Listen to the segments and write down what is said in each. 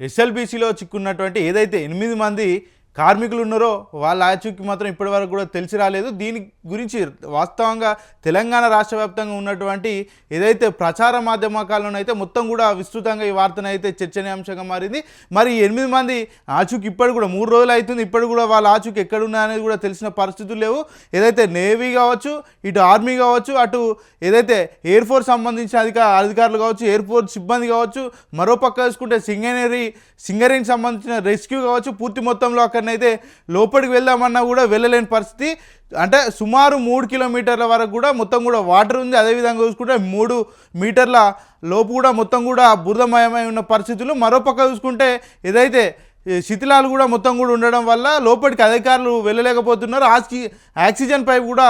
ఎస్ఎల్బీసీలో చిక్కున్నటువంటి ఏదైతే ఎనిమిది మంది కార్మికులు ఉన్నారో వాళ్ళ ఆచూకీ మాత్రం ఇప్పటివరకు కూడా తెలిసి రాలేదు. దీని గురించి వాస్తవంగా తెలంగాణ రాష్ట్ర వ్యాప్తంగా ఉన్నటువంటి ఏదైతే ప్రచార మాధ్యమకాలలోనైతే మొత్తం కూడా విస్తృతంగా ఈ వార్తను అయితే చర్చనీయాంశంగా మారింది. మరి ఎనిమిది మంది ఆచూకీ ఇప్పటి కూడా మూడు రోజులు అవుతుంది. ఇప్పటి కూడా వాళ్ళ ఆచూకీ ఎక్కడున్నా అనేది కూడా తెలిసిన పరిస్థితులు లేవు. ఏదైతే నేవీ కావచ్చు ఇటు ఆర్మీ కావచ్చు అటు ఏదైతే ఎయిర్ ఫోర్స్ సంబంధించిన అధిక అధికారులు కావచ్చు ఎయిర్ ఫోర్స్ సిబ్బంది కావచ్చు మరో పక్క చూసుకుంటే సింగనరీ సింగరేణికి సంబంధించిన రెస్క్యూ కావచ్చు పూర్తి మొత్తంలో అక్కడనైతే లోపలికి వెళ్దామన్నా కూడా వెళ్ళలేని పరిస్థితి. అంటే సుమారు మూడు కిలోమీటర్ల వరకు కూడా మొత్తం కూడా వాటర్ ఉంది. అదేవిధంగా చూసుకుంటే మూడు మీటర్ల లోపు కూడా మొత్తం కూడా బురదమయమై ఉన్న పరిస్థితులు. మరో పక్క చూసుకుంటే ఏదైతే శిథిలాలు కూడా మొత్తం కూడా ఉండడం వల్ల లోపలికి అధికారులు వెళ్ళలేకపోతున్నారు. ఆక్సి ఆక్సిజన్ పైప్ కూడా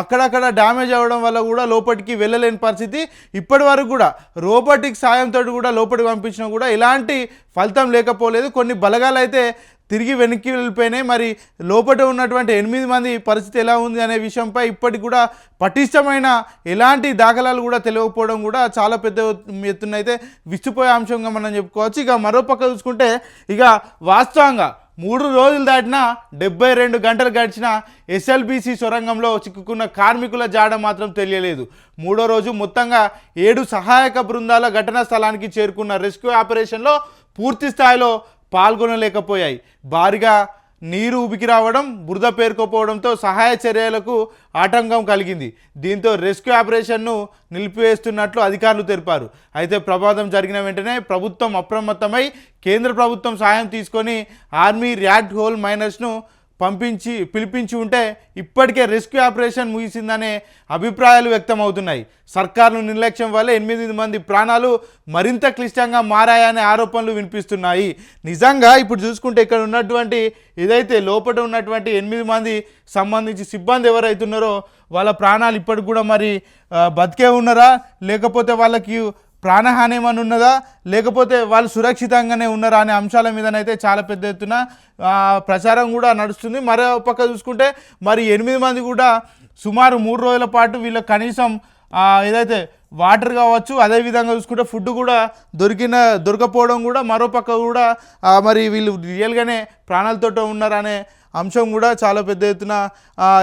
అక్కడక్కడ డ్యామేజ్ అవ్వడం వల్ల కూడా లోపలికి వెళ్ళలేని పరిస్థితి. ఇప్పటి వరకు కూడా రోబోటిక్ సాయంతో కూడా లోపలికి పంపించినా కూడా ఎలాంటి ఫలితం లేకపోలేదు. కొన్ని బలగాలు అయితే తిరిగి వెనక్కి వెళ్ళిపోయినాయి. మరి లోపల ఉన్నటువంటి ఎనిమిది మంది పరిస్థితి ఎలా ఉంది అనే విషయంపై ఇప్పటికి కూడా పటిష్టమైన ఎలాంటి దాఖలాలు కూడా తెలియకపోవడం కూడా చాలా పెద్ద ఎత్తున అయితే విచ్చిపోయే అంశంగా మనం చెప్పుకోవచ్చు. ఇక మరోపక్క చూసుకుంటే ఇక వాస్తవంగా మూడు రోజులు దాటినా డెబ్బై రెండు గంటలు గడిచిన ఎస్ఎల్బిసి సొరంగంలో చిక్కుకున్న కార్మికుల జాడ మాత్రం తెలియలేదు. మూడో రోజు మొత్తంగా ఏడు సహాయక బృందాల ఘటనా స్థలానికి చేరుకున్న రెస్క్యూ ఆపరేషన్లో పూర్తి స్థాయిలో పాల్గొనలేకపోయాయి. భారీగా నీరు ఉబికి రావడం బురద పేరుకోపోవడంతో సహాయ చర్యలకు ఆటంకం కలిగింది. దీంతో రెస్క్యూ ఆపరేషన్ను నిలిపివేస్తున్నట్లు అధికారులు తెలిపారు. అయితే ప్రమాదం జరిగిన వెంటనే ప్రభుత్వం అప్రమత్తమై కేంద్ర ప్రభుత్వం సాయం తీసుకొని ఆర్మీ ర్యాడ్ హోల్ మైనర్స్ను పంపించి పిలిపించి ఉంటే ఇప్పటికే రెస్క్యూ ఆపరేషన్ ముగిసిందనే అభిప్రాయాలు వ్యక్తమవుతున్నాయి. సర్కారు నిర్లక్ష్యం వల్ల ఎనిమిది మంది ప్రాణాలు మరింత క్లిష్టంగా మారాయనే ఆరోపణలు వినిపిస్తున్నాయి. నిజంగా ఇప్పుడు చూసుకుంటే ఇక్కడ ఉన్నటువంటి ఏదైతే లోపల ఉన్నటువంటి ఎనిమిది మంది సంబంధించి సిబ్బంది ఎవరైతున్నారో వాళ్ళ ప్రాణాలు ఇప్పటికి కూడా మరి బతికే ఉన్నారా? లేకపోతే వాళ్ళకి ప్రాణహాని ఏమైనా ఉన్నదా లేకపోతే వాళ్ళు సురక్షితంగానే ఉన్నారా అనే అంశాల మీదనైతే చాలా పెద్ద ఎత్తున ప్రచారం కూడా నడుస్తుంది. మరో పక్క చూసుకుంటే మరి ఎనిమిది మంది కూడా సుమారు మూడు రోజుల పాటు వీళ్ళ కనీసం ఏదైతే వాటర్ కావచ్చు అదేవిధంగా చూసుకుంటే ఫుడ్ కూడా దొరికిన దొరకపోవడం కూడా మరో పక్క కూడా మరి వీళ్ళు రియల్గానే ప్రాణాలతో ఉన్నారనే అంశం కూడా చాలా పెద్ద ఎత్తున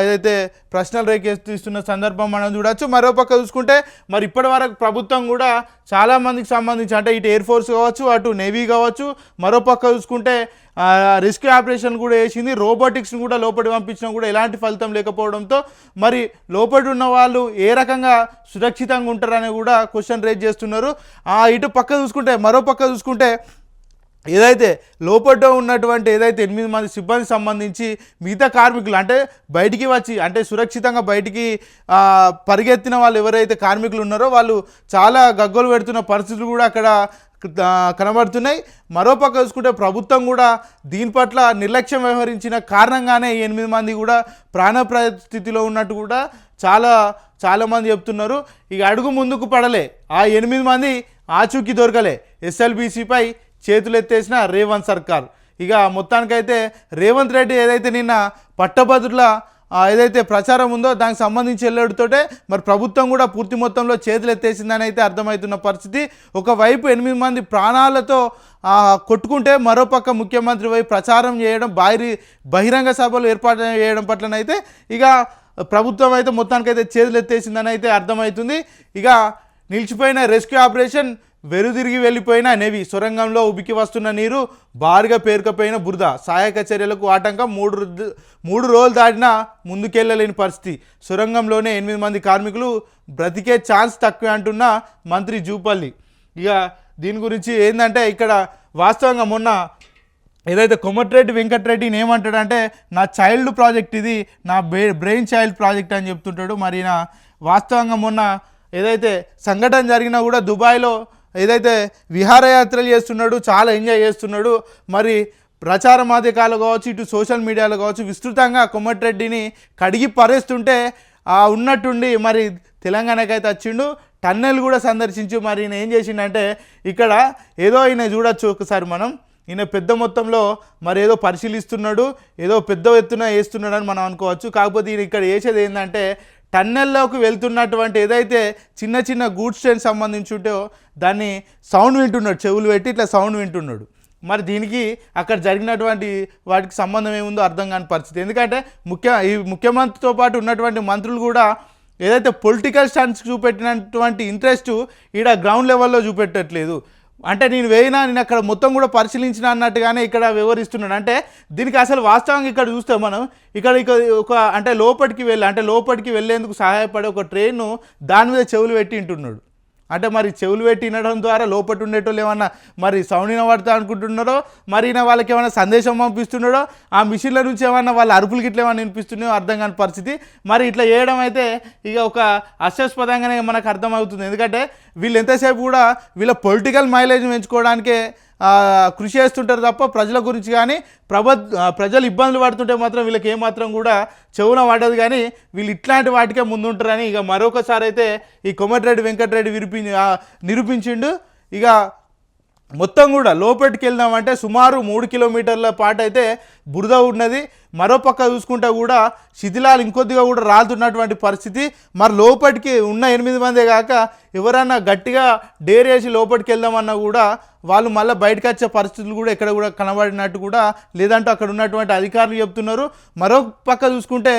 ఏదైతే ప్రశ్నలు రేకెత్తిస్తున్న సందర్భం మనం చూడొచ్చు. మరో పక్క చూసుకుంటే మరి ఇప్పటి వరకు ప్రభుత్వం కూడా చాలామందికి సంబంధించి అంటే ఇటు ఎయిర్ ఫోర్స్ కావచ్చు అటు నేవీ కావచ్చు మరో పక్క చూసుకుంటే రిస్క్ ఆపరేషన్ కూడా వేసింది రోబోటిక్స్ని కూడా లోపలి పంపించినా కూడా ఎలాంటి ఫలితం లేకపోవడంతో మరి లోపలి ఉన్న వాళ్ళు ఏ రకంగా సురక్షితంగా ఉంటారని కూడా క్వశ్చన్ రేజ్ చేస్తున్నారు. ఆ, ఇటు పక్క చూసుకుంటే మరో పక్క చూసుకుంటే ఏదైతే లోపల ఉన్నటువంటి ఏదైతే ఎనిమిది మంది సిబ్బంది సంబంధించి మిగతా కార్మికులు అంటే బయటికి వచ్చి అంటే సురక్షితంగా బయటికి పరిగెత్తిన వాళ్ళు ఎవరైతే కార్మికులు ఉన్నారో వాళ్ళు చాలా గగ్గోలు పెడుతున్న పరిస్థితులు కూడా అక్కడ కనబడుతున్నాయి. మరోపక్క చూసుకుంటే ప్రభుత్వం కూడా దీని పట్ల నిర్లక్ష్యం వ్యవహరించిన కారణంగానే ఎనిమిది మంది కూడా ప్రాణ పరిస్థితిలో ఉన్నట్టు కూడా చాలా చాలామంది చెప్తున్నారు. ఇక అడుగు ముందుకు పడలే. ఆ ఎనిమిది మంది ఆచూకీ దొరకలే. ఎస్ఎల్బీసీపై చేతులు ఎత్తేసిన రేవంత్ సర్కార్. ఇక మొత్తానికైతే రేవంత్ రెడ్డి ఏదైతే నిన్న పట్టభద్రుల ఏదైతే ప్రచారం ఉందో దానికి సంబంధించి వెళ్ళడుతోటే మరి ప్రభుత్వం కూడా పూర్తి మొత్తంలో చేతులు ఎత్తేసిందని అయితే అర్థమవుతున్న పరిస్థితి. ఒకవైపు ఎనిమిది మంది ప్రాణాలతో కొట్టుకుంటే మరోపక్క ముఖ్యమంత్రి వైపు ప్రచారం చేయడం బాహిరి బహిరంగ సభలు ఏర్పాటు చేయడం పట్లనైతే ఇక ప్రభుత్వం అయితే మొత్తానికైతే చేతులు ఎత్తేసిందని అయితే అర్థమవుతుంది. ఇక నిలిచిపోయిన రెస్క్యూ ఆపరేషన్ వెనుదిరిగి వెళ్ళిపోయిన నెవి సొరంగంలో ఉబికి వస్తున్న నీరు భారీగా పేరుకపోయిన బురద. సహాయక చర్యలకు ఆటంకం మూడు మూడు రోజులు దాటినా ముందుకెళ్ళలేని పరిస్థితి. సొరంగంలోనే ఎనిమిది మంది కార్మికులు బ్రతికే ఛాన్స్ తక్కువే అంటున్న మంత్రి జూపల్లి. ఇక దీని గురించి ఏంటంటే ఇక్కడ వాస్తవంగా మొన్న ఏదైతే కొమటిరెడ్డి వెంకటరెడ్డిని ఏమంటాడంటే నా చైల్డ్ ప్రాజెక్ట్ ఇది నా బ్రెయిన్ చైల్డ్ ప్రాజెక్ట్ అని చెప్తుంటాడు. మరి నా వాస్తవంగా మొన్న ఏదైతే సంఘటన జరిగినా కూడా దుబాయ్లో ఏదైతే విహారయాత్రలు చేస్తున్నాడు చాలా ఎంజాయ్ చేస్తున్నాడు మరి ప్రచార మాధ్యకాలు కావచ్చు ఇటు సోషల్ మీడియాలో కావచ్చు విస్తృతంగా కొమ్మటిరెడ్డిని కడిగి పరేస్తుంటే ఆ ఉన్నట్టుండి మరి తెలంగాణకైతే వచ్చిండు. టన్నెల్ కూడా సందర్శించి మరి ఈయన ఏం చేసిండంటే ఇక్కడ ఏదో ఈయన చూడొచ్చు ఒకసారి మనం. ఈయన పెద్ద మొత్తంలో మరి ఏదో పరిశీలిస్తున్నాడు ఏదో పెద్ద ఎత్తున వేస్తున్నాడు అని మనం అనుకోవచ్చు. కాకపోతే ఈయన ఇక్కడ వేసేది ఏంటంటే టన్నెల్లోకి వెళ్తున్నటువంటి ఏదైతే చిన్న చిన్న గూడ్స్ ట్రైన్ సంబంధించి ఉంటో దాన్ని సౌండ్ వింటున్నాడు చెవులు పెట్టి ఇట్లా సౌండ్ వింటున్నాడు. మరి దీనికి అక్కడ జరిగినటువంటి వాటికి సంబంధం ఏముందో అర్థం కాని పరిస్థితి. ఎందుకంటే ముఖ్య ఈ ముఖ్యమంత్రితో పాటు ఉన్నటువంటి మంత్రులు కూడా ఏదైతే పొలిటికల్ స్టాండ్స్ చూపెట్టినటువంటి ఇంట్రెస్ట్ ఈడ గ్రౌండ్ లెవెల్లో చూపెట్టట్లేదు. అంటే నేను వేయినా నేను అక్కడ మొత్తం కూడా పరిశీలించిన అన్నట్టుగానే ఇక్కడ వివరిస్తున్నాడు. అంటే దీనికి అసలు వాస్తవంగా ఇక్కడ చూస్తే మనం ఇక్కడ ఇక్కడ ఒక అంటే లోపలికి వెళ్ళి అంటే లోపలికి వెళ్ళేందుకు సహాయపడే ఒక ట్రైన్ను దాని మీద చెవులు పెట్టి ఉంటున్నాడు అంటే మరి చెవులు పెట్టి వినడం ద్వారా లోపల ఉండేటోళ్ళు ఏమన్నా మరి సౌండ్ వినబడతా అనుకుంటున్నారో? మరి ఈయన వాళ్ళకి ఏమైనా సందేశం పంపిస్తున్నాడో? ఆ మిషన్ల నుంచి ఏమన్నా వాళ్ళ అరుపులు గిట్ల ఏమైనా వినిపిస్తున్నాయో అర్థం కాని పరిస్థితి. మరి ఇట్లా చేయడం అయితే ఇక ఒక అస్యాస్పదంగానే మనకు అర్థమవుతుంది. ఎందుకంటే వీళ్ళు ఎంతసేపు కూడా వీళ్ళ పొలిటికల్ మైలేజ్ పెంచుకోవడానికే కృషి చేస్తుంటారు తప్ప ప్రజల గురించి కానీ ప్రభ ప్రజలు ఇబ్బందులు పడుతుంటే మాత్రం వీళ్ళకి ఏమాత్రం కూడా చెవున పడదు కానీ వీళ్ళు ఇట్లాంటి వాటికే ముందుంటారని ఇక మరొకసారి అయితే ఈ కొమటిరెడ్డి వెంకటరెడ్డి విరిపి నిరూపించిండు. ఇక మొత్తం కూడా లోపలికి వెళ్దామంటే సుమారు మూడు కిలోమీటర్ల పాటు అయితే బురద ఉన్నది. మరో పక్క చూసుకుంటే కూడా శిథిలాలు ఇంకొద్దిగా కూడా రాలుతున్నటువంటి పరిస్థితి. మరి లోపలికి ఉన్న ఎనిమిది మందే కాక ఎవరన్నా గట్టిగా డేర్ వేసి లోపలికి వెళ్దామన్నా కూడా వాళ్ళు మళ్ళీ బయటకు వచ్చే పరిస్థితులు కూడా ఎక్కడ కూడా కనబడినట్టు కూడా లేదంటే అక్కడ ఉన్నటువంటి అధికారులు చెప్తున్నారు. మరో పక్క చూసుకుంటే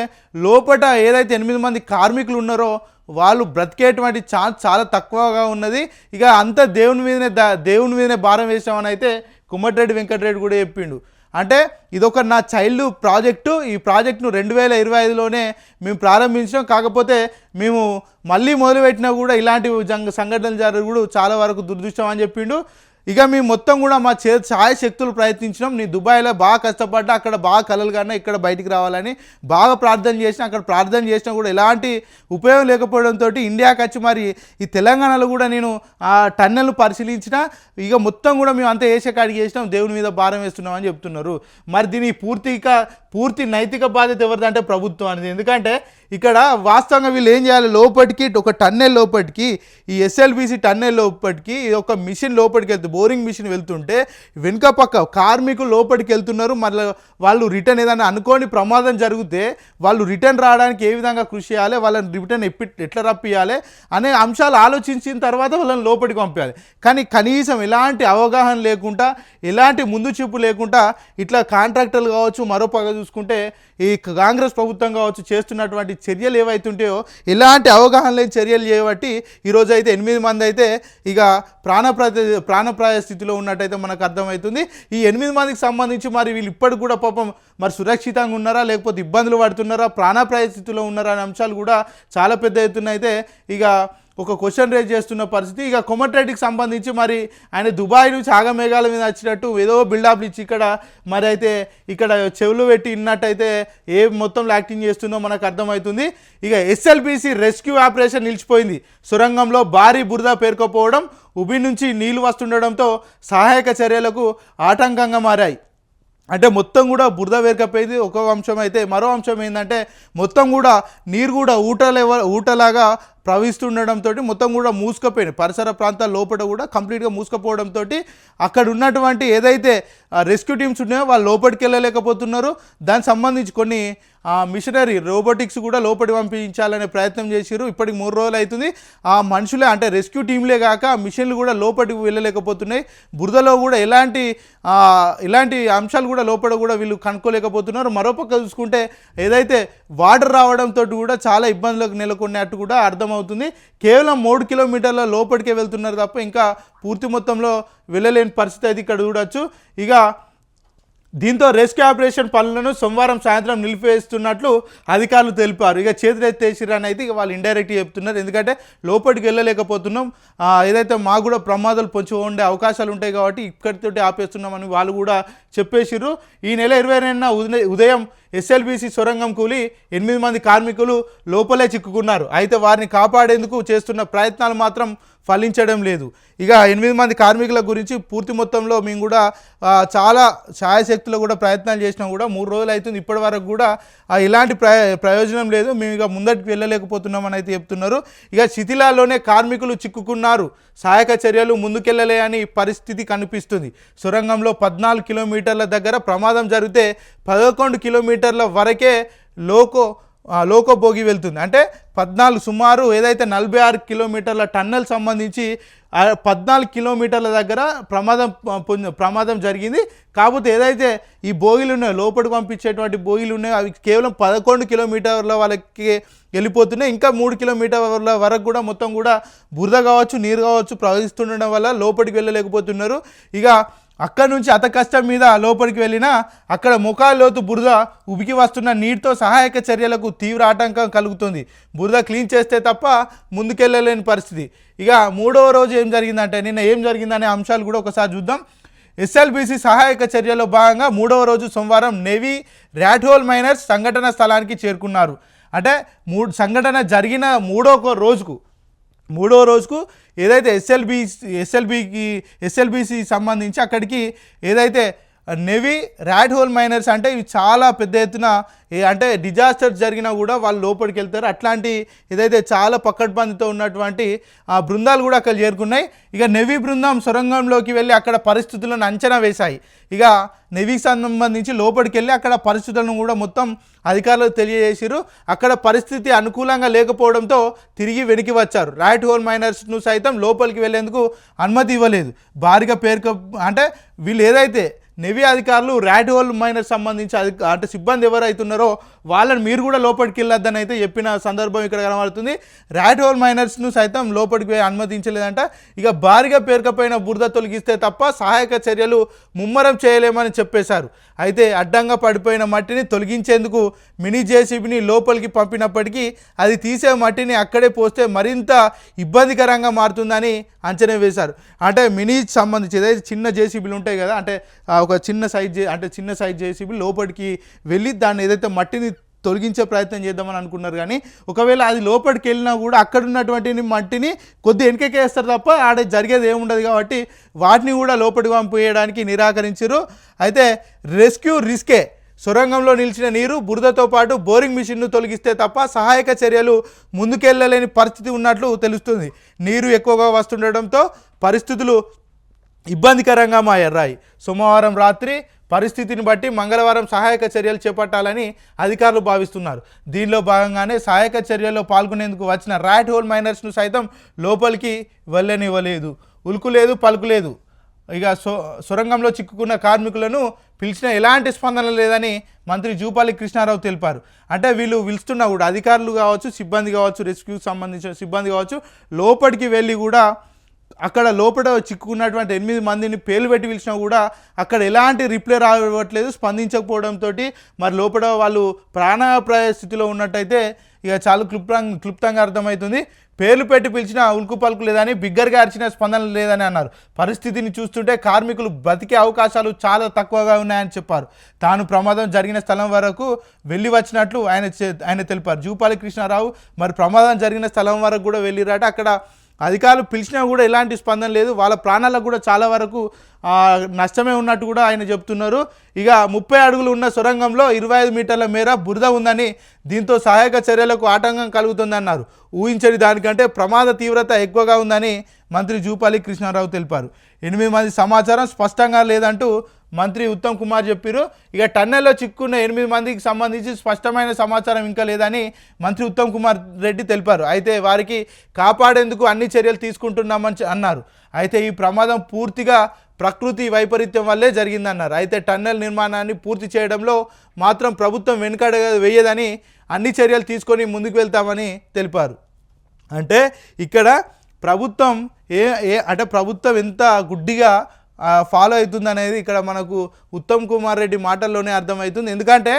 లోపట ఏదైతే ఎనిమిది మంది కార్మికులు ఉన్నారో వాళ్ళు బ్రతికేటువంటి ఛాన్స్ చాలా తక్కువగా ఉన్నది. ఇక అంత దేవుని మీదనే దేవుని మీదనే భారం వేసామని అయితే కుమ్మటిరెడ్డి వెంకటరెడ్డి కూడా చెప్పిండు. అంటే ఇదొక నా చైల్డ్ ప్రాజెక్టు. ఈ ప్రాజెక్టును రెండు వేల ఇరవై ఐదులోనే మేము ప్రారంభించాం. కాకపోతే మేము మళ్ళీ మొదలుపెట్టినా కూడా ఇలాంటి సంఘటనలు సంఘటనలు కూడా చాలా వరకు దురదృష్టం అని చెప్పిండు. ఇక మేము మొత్తం కూడా మా చే ఛాయ శక్తులు ప్రయత్నించినాం. నీ దుబాయ్లో బాగా కష్టపడ్డా అక్కడ బాగా కలలు కన్నా ఇక్కడ బయటికి రావాలని బాగా ప్రార్థన చేసిన అక్కడ ప్రార్థన చేసినా కూడా ఎలాంటి ఉపయోగం లేకపోవడంతో ఇండియాకి వచ్చి మరి ఈ తెలంగాణలో కూడా నేను ఆ టన్నెల్ను పరిశీలించిన ఇక మొత్తం కూడా మేము అంతా వేసే కాడికి చేసినాం. దేవుని మీద భారం వేస్తున్నాం అని చెప్తున్నారు. మరి దీని పూర్తిగా పూర్తి నైతిక బాధ్యత ఎవరిదంటే ప్రభుత్వం అనేది. ఎందుకంటే ఇక్కడ వాస్తవంగా వీళ్ళు ఏం చేయాలి? లోపటికి ఒక టన్నెల్ లోపటికి ఈ ఎస్ఎల్బిసి టన్నెల్ లోపటికి ఒక మిషన్ లోపలికి వెళ్తుంది బోరింగ్ మిషన్ వెళ్తుంటే వెనుక పక్క కార్మికులు లోపలికి వెళ్తున్నారు. మళ్ళీ వాళ్ళు రిటర్న్ ఏదైనా అనుకోని ప్రమాదం జరిగితే వాళ్ళు రిటర్న్ రావడానికి ఏ విధంగా కృషి చేయాలి? వాళ్ళని రిటర్న్ ఎప్పి ఎట్లా రప్పియాలి అనే అంశాలు ఆలోచించిన తర్వాత వాళ్ళని లోపలికి పంపించాలి. కానీ కనీసం ఎలాంటి అవగాహన లేకుండా ఎలాంటి ముందు చూపు లేకుండా ఇట్లా కాంట్రాక్టర్లు కావచ్చు మరో పక్క చూసుకుంటే ఈ కాంగ్రెస్ ప్రభుత్వం కావచ్చు చేస్తున్నటువంటి చర్యలు ఏవైతుంటాయో ఎలాంటి అవగాహన లేని చర్యలు చేయబట్టి ఈరోజు అయితే ఎనిమిది మంది అయితే ఇక ప్రాణప్రత ప్రాణప్రాయ స్థితిలో ఉన్నట్టయితే మనకు అర్థమవుతుంది. ఈ ఎనిమిది మందికి సంబంధించి మరి వీళ్ళు ఇప్పటికి కూడా పాపం మరి సురక్షితంగా ఉన్నారా లేకపోతే ఇబ్బందులు పడుతున్నారా ప్రాణాప్రాయ స్థితిలో ఉన్నారా అనే అంశాలు కూడా చాలా పెద్ద ఎత్తున అయితే ఇక ఒక క్వశ్చన్ రేజ్ చేస్తున్న పరిస్థితి. ఇక కొమటిరెడ్డికి సంబంధించి మరి ఆయన దుబాయ్ నుంచి ఆగమేఘాల మీద వచ్చినట్టు ఏదో బిల్డప్లు ఇచ్చి ఇక్కడ మరి అయితే ఇక్కడ చెవులు పెట్టి ఇన్నట్టయితే ఏ మొత్తం యాక్టింగ్ చేస్తుందో మనకు అర్థమవుతుంది. ఇక ఎస్ఎల్బిసి రెస్క్యూ ఆపరేషన్ నిలిచిపోయింది. సొరంగంలో భారీ బురద పేరుకోపోవడం ఉబి నుంచి నీళ్ళు వస్తుండడంతో సహాయక చర్యలకు ఆటంకంగా మారాయి. అంటే మొత్తం కూడా బురద వేరకపోయింది ఒక్కొక్క అంశం అయితే మరో అంశం ఏంటంటే మొత్తం కూడా నీరు కూడా ఊటలెవ ఊటలాగా ప్రవహిస్తుండడంతో మొత్తం కూడా మూసుకపోయినాయి. పరిసర ప్రాంతాల లోపల కూడా కంప్లీట్గా మూసుకపోవడంతో అక్కడ ఉన్నటువంటి ఏదైతే రెస్క్యూ టీమ్స్ ఉన్నాయో వాళ్ళు లోపలికి వెళ్ళలేకపోతున్నారు. దానికి సంబంధించి కొన్ని మిషనరీ రోబోటిక్స్ కూడా లోపలి పంపించాలనే ప్రయత్నం చేసిరు ఇప్పటికి మూడు రోజులు అవుతుంది. ఆ మనుషులే అంటే రెస్క్యూ టీంలే కాక ఆ మిషన్లు కూడా లోపలికి వెళ్ళలేకపోతున్నాయి. బురదలో కూడా ఎలాంటి ఇలాంటి అంశాలు కూడా లోపల కూడా వీళ్ళు కనుక్కోలేకపోతున్నారు. మరోపక్క చూసుకుంటే ఏదైతే వాటర్ రావడంతో కూడా చాలా ఇబ్బందులకు నెలకొన్నట్టు కూడా అవుతుంది. కేవలం మూడు కిలోమీటర్ల లోపలికే వెళ్తున్నారు తప్ప ఇంకా పూర్తి మొత్తంలో వెళ్ళలేని పరిస్థితి అయితే ఇక్కడ చూడొచ్చు. ఇక దీంతో రెస్క్యూ ఆపరేషన్ పనులను సోమవారం సాయంత్రం నిలిపివేస్తున్నట్లు అధికారులు తెలిపారు. ఇక చేతులెత్తేసిరని అయితే ఇక వాళ్ళు ఇండైరెక్ట్ చెప్తున్నారు. ఎందుకంటే లోపలికి వెళ్ళలేకపోతున్నాం. ఏదైతే మాకు కూడా ప్రమాదాలు పొంచి ఉండే అవకాశాలు ఉంటాయి కాబట్టి ఇక్కడితోటి ఆపేస్తున్నామని వాళ్ళు కూడా చెప్పేసిర్రు. ఈ నెల ఇరవై రెండున ఉదయం ఉదయం ఎస్ఎల్బిసి సొరంగం కూలి ఎనిమిది మంది కార్మికులు లోపలే చిక్కుకున్నారు. అయితే వారిని కాపాడేందుకు చేస్తున్న ప్రయత్నాలు మాత్రం ఫలించడం లేదు. ఇక ఎనిమిది మంది కార్మికుల గురించి పూర్తి మొత్తంలో మేము కూడా చాలా ఛాయశక్తులు కూడా ప్రయత్నాలు చేసినా కూడా మూడు రోజులు అవుతుంది. ఇప్పటి వరకు కూడా ఇలాంటి ప్రయోజనం లేదు. మేము ఇక ముందటికి వెళ్ళలేకపోతున్నామని అయితే చెప్తున్నారు. ఇక శిథిలాల్లోనే కార్మికులు చిక్కుకున్నారు. సహాయక చర్యలు ముందుకెళ్ళలే అని పరిస్థితి కనిపిస్తుంది. సొరంగంలో పద్నాలుగు కిలోమీటర్ల దగ్గర ప్రమాదం జరిగితే పదకొండు కిలోమీటర్ల వరకే లోకో లోకో భోగి వెళ్తుంది. అంటే పద్నాలుగు సుమారు ఏదైతే నలభై ఆరు కిలోమీటర్ల టన్నెల్ సంబంధించి పద్నాలుగు కిలోమీటర్ల దగ్గర ప్రమాదం పొంది- ప్రమాదం జరిగింది. కాకపోతే ఏదైతే ఈ బోగిలు ఉన్నాయో లోపలికి పంపించేటువంటి బోగిలు ఉన్నాయో అవి కేవలం పదకొండు కిలోమీటర్ల వాళ్ళకి వెళ్ళిపోతున్నాయి. ఇంకా మూడు కిలోమీటర్ల వరకు కూడా మొత్తం కూడా బురద కావచ్చు నీరు కావచ్చు ప్రవహిస్తుండడం వల్ల లోపలికి వెళ్ళలేకపోతున్నారు. ఇక అక్కడ నుంచి అత కష్టం మీద లోపలికి వెళ్ళినా అక్కడ ముఖాల్లోతు బురద ఉబికి వస్తున్న నీటితో సహాయక చర్యలకు తీవ్ర ఆటంకం కలుగుతుంది. బురద క్లీన్ చేస్తే తప్ప ముందుకెళ్ళలేని పరిస్థితి. ఇక మూడవ రోజు ఏం జరిగిందంటే నిన్న ఏం జరిగిందనే అంశాలు కూడా ఒకసారి చూద్దాం. ఎస్ఎల్బిసి సహాయక చర్యలో భాగంగా మూడవ రోజు సోమవారం నెవీ ర్యాట్హోల్ మైనర్స్ సంఘటన స్థలానికి చేరుకున్నారు. అంటే మూడు సంఘటన జరిగిన మూడో రోజుకు మూడో రోజుకు ఏదైతే ఎస్ఎల్బి ఎస్ఎల్బికి ఎస్ఎల్బిసి సంబంధించి అక్కడికి ఏదైతే నెవీ ర్యాట్ హోల్ మైనర్స్ అంటే ఇవి చాలా పెద్ద ఎత్తున అంటే డిజాస్టర్ జరిగినా కూడా వాళ్ళు లోపలికి వెళ్తారు. అట్లాంటి ఇదైతే చాలా పక్కడ్బందితో ఉన్నటువంటి ఆ బృందాలు కూడా అక్కడ చేరుకున్నాయి. ఇక నెవీ బృందం సొరంగంలోకి వెళ్ళి అక్కడ పరిస్థితులను అంచనా వేశాయి. ఇక నెవీకి సంబంధించి లోపలికి వెళ్ళి అక్కడ పరిస్థితులను కూడా మొత్తం అధికారులకు తెలియజేశారు అక్కడ పరిస్థితి అనుకూలంగా లేకపోవడంతో తిరిగి వెనక్కి వచ్చారు. రాయట్ హోల్ మైనర్స్ను సైతం లోపలికి వెళ్ళేందుకు అనుమతి ఇవ్వలేదు. భారీగా పేర్కొ అంటే వీళ్ళు ఏదైతే నెవీ అధికారులు ర్యాట్ హోల్ మైనర్ సంబంధించి అధి అంటే సిబ్బంది ఎవరైతున్నారో వాళ్ళని మీరు కూడా లోపలికి వెళ్ళొద్దని అయితే చెప్పిన సందర్భం ఇక్కడ కనబడుతుంది. ర్యాట్ హోల్ మైనర్స్ను సైతం లోపలికి పోయి అనుమతించలేదంట. ఇక భారీగా పేరుకపోయిన బురద తొలగిస్తే తప్ప సహాయక చర్యలు ముమ్మరం చేయలేమని చెప్పేశారు. అయితే అడ్డంగా పడిపోయిన మట్టిని తొలగించేందుకు మినీ జేసీబీని లోపలికి పంపినప్పటికీ అది తీసే మట్టిని అక్కడే పోస్తే మరింత ఇబ్బందికరంగా మారుతుందని అంచనా వేశారు. అంటే మినీ సంబంధించి ఏదైతే చిన్న జేసీబీలు ఉంటాయి కదా అంటే ఒక చిన్న సైజ్ అంటే చిన్న సైజ్ చేసి లోపలికి వెళ్ళి దాన్ని ఏదైతే మట్టిని తొలగించే ప్రయత్నం చేద్దామని అనుకున్నారు కానీ ఒకవేళ అది లోపలికి వెళ్ళినా కూడా అక్కడ ఉన్నటువంటి మట్టిని కొద్ది వెనకకే తప్ప ఆడ జరిగేది ఏముండదు కాబట్టి వాటిని కూడా లోపలికి పంపేయడానికి నిరాకరించారు. అయితే రెస్క్యూ రిస్కే సొరంగంలో నిలిచిన నీరు బురదతో పాటు బోరింగ్ మిషన్ను తొలగిస్తే తప్ప సహాయక చర్యలు ముందుకెళ్ళలేని పరిస్థితి ఉన్నట్లు తెలుస్తుంది. నీరు ఎక్కువగా వస్తుండటంతో పరిస్థితులు ఇబ్బందికరంగా మారాయి సోమవారం రాత్రి పరిస్థితిని బట్టి మంగళవారం సహాయక చర్యలు చేపట్టాలని అధికారులు భావిస్తున్నారు. దీనిలో భాగంగానే సహాయక చర్యల్లో పాల్గొనేందుకు వచ్చిన రాయట్ హోల్ మైనర్స్ను సైతం లోపలికి వెళ్ళనివ్వలేదు. ఉలుకు లేదు పలుకు లేదు. ఇక సో సొరంగంలో చిక్కుకున్న కార్మికులను పిలిచిన ఎలాంటి స్పందన లేదని మంత్రి జూపాలి కృష్ణారావు తెలిపారు. అంటే వీళ్ళు పిలుస్తున్నా కూడా అధికారులు కావచ్చు సిబ్బంది కావచ్చు రెస్క్యూకి సంబంధించిన సిబ్బంది కావచ్చు లోపలికి వెళ్ళి కూడా అక్కడ లోపల చిక్కుకున్నటువంటి ఎనిమిది మందిని పేలు పెట్టి పిలిచినా కూడా అక్కడ ఎలాంటి రిప్లై రావట్లేదు స్పందించకపోవడంతో మరి లోపల వాళ్ళు ప్రాణాపాయ స్థితిలో ఉన్నట్టయితే ఇక చాలా క్లుప్తంగా క్లుప్తంగా అర్థమవుతుంది. పేర్లు పెట్టి పిలిచిన ఉల్కు పలుకు లేదని బిగ్గరగా అరిచిన స్పందన లేదని అన్నారు. పరిస్థితిని చూస్తుంటే కార్మికులు బతికే అవకాశాలు చాలా తక్కువగా ఉన్నాయని చెప్పారు. తాను ప్రమాదం జరిగిన స్థలం వరకు వెళ్ళి వచ్చినట్లు ఆయన ఆయన తెలిపారు. జూపాలి కృష్ణారావు మరి ప్రమాదం జరిగిన స్థలం వరకు కూడా వెళ్ళిరాట. అక్కడ అధికారులు పిలిచినా కూడా ఎలాంటి స్పందన లేదు. వాళ్ళ ప్రాణాలకు కూడా చాలా వరకు నష్టమే ఉన్నట్టు కూడా ఆయన చెప్తున్నారు. ఇక ముప్పై అడుగులు ఉన్న సొరంగంలో ఇరవై ఐదు మీటర్ల మేర బురద ఉందని దీంతో సహాయక చర్యలకు ఆటంకం కలుగుతుందన్నారు. ఊహించని దానికంటే ప్రమాద తీవ్రత ఎక్కువగా ఉందని మంత్రి జూపాలి కృష్ణారావు తెలిపారు. ఎనిమిది మంది సమాచారం స్పష్టంగా లేదంటూ మంత్రి ఉత్తమ్ కుమార్ చెప్పారు. ఇక టన్నెల్లో చిక్కున్న ఎనిమిది మందికి సంబంధించి స్పష్టమైన సమాచారం ఇంకా లేదని మంత్రి ఉత్తమ్ కుమార్ రెడ్డి తెలిపారు. అయితే వారికి కాపాడేందుకు అన్ని చర్యలు తీసుకుంటున్నామని అన్నారు. అయితే ఈ ప్రమాదం పూర్తిగా ప్రకృతి వైపరీత్యం వల్లే జరిగిందన్నారు. అయితే టన్నెల్ నిర్మాణాన్ని పూర్తి చేయడంలో మాత్రం ప్రభుత్వం వెనుకడ వేయదని అన్ని చర్యలు తీసుకొని ముందుకు వెళ్తామని తెలిపారు. అంటే ఇక్కడ ప్రభుత్వం ఏ ఏ అంటే ప్రభుత్వం ఎంత గుడ్డిగా ఫాలో అవుతుంది అనేది ఇక్కడ మనకు ఉత్తమ్ కుమార్ రెడ్డి మాటల్లోనే అర్థమవుతుంది. ఎందుకంటే